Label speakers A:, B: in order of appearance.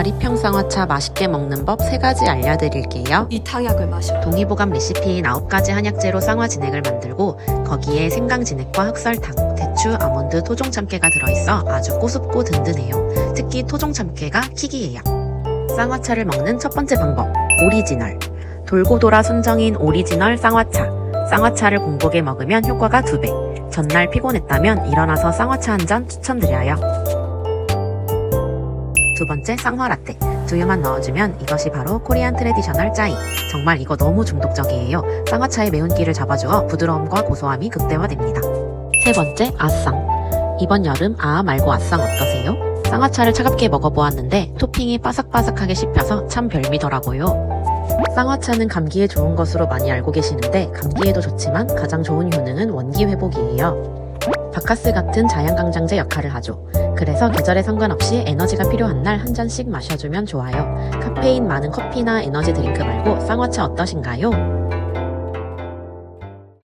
A: 과리평 쌍화차 맛있게 먹는 법 3가지 알려드릴게요.
B: 이 탕약을 마셔.
A: 동의보감 레시피인 9가지 한약재로 쌍화 진액을 만들고 거기에 생강 진액과 흑설탕, 대추, 아몬드, 토종 참깨가 들어있어 아주 꼬숩고 든든해요. 특히 토종 참깨가 킥이에요. 쌍화차를 먹는 첫 번째 방법, 오리지널. 돌고 돌아 순정인 오리지널 쌍화차. 쌍화차를 공복에 먹으면 효과가 2배. 전날 피곤했다면 일어나서 쌍화차 한 잔 추천드려요. 두 번째 쌍화 라떼. 두유만 넣어주면 이것이 바로 코리안 트레디셔널 짜이. 정말 이거 너무 중독적이에요. 쌍화차의 매운기를 잡아주어 부드러움과 고소함이 극대화됩니다. 세 번째 아쌍. 이번 여름 아 말고 아쌍 어떠세요? 쌍화차를 차갑게 먹어보았는데 토핑이 바삭바삭하게 씹혀서 참 별미더라고요. 쌍화차는 감기에 좋은 것으로 많이 알고 계시는데 감기에도 좋지만 가장 좋은 효능은 원기 회복이에요. 바카스 같은 자연강장제 역할을 하죠. 그래서 계절에 상관없이 에너지가 필요한 날 한 잔씩 마셔주면 좋아요. 카페인 많은 커피나 에너지 드링크 말고 쌍화차 어떠신가요?